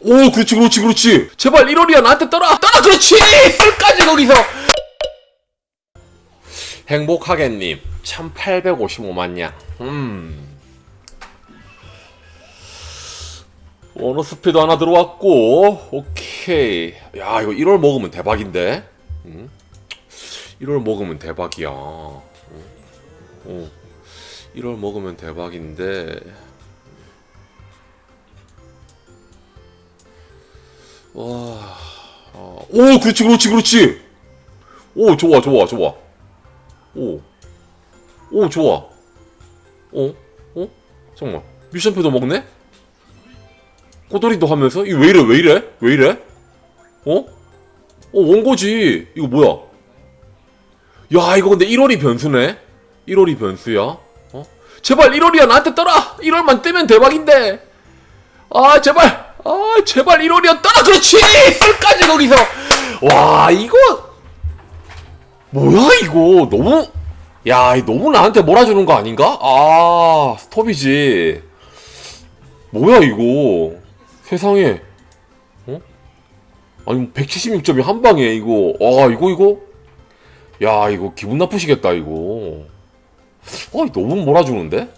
오, 그렇지, 그렇지, 그렇지. 제발 1월이야, 나한테 떠라! 떠라, 그렇지! 쓸까지 거기서! 행복하겠님, 1855만냥. 음. 원어 스피드 하나 들어왔고, 오케이. 야, 이거 1월 먹으면 대박인데? 음? 1월 먹으면 대박이야. 어. 어. 1월 먹으면 대박인데. 와, 어, 오, 그렇지, 그렇지, 그렇지. 오, 좋아, 좋아, 좋아. 오, 오, 좋아. 어, 어, 잠깐만. 미션표도 먹네? 꼬돌이도 하면서 이거 왜 이래, 왜 이래, 왜 이래? 어? 어, 원고지. 이거 뭐야? 야, 이거 근데 1월이 변수네. 1월이 변수야. 어? 제발 1월이야, 나한테 떠라. 1월만 뜨면 대박인데. 아, 제발. 아, 제발 1월이었다! 그렇지! 쓸까지 거기서! 와, 이거. 뭐야, 이거. 너무. 야, 너무 나한테 몰아주는 거 아닌가? 아, 스톱이지. 뭐야, 이거. 세상에. 어? 아니, 176점이 한 방에, 이거. 아, 이거, 이거. 야, 이거 기분 나쁘시겠다, 이거. 어, 너무 몰아주는데?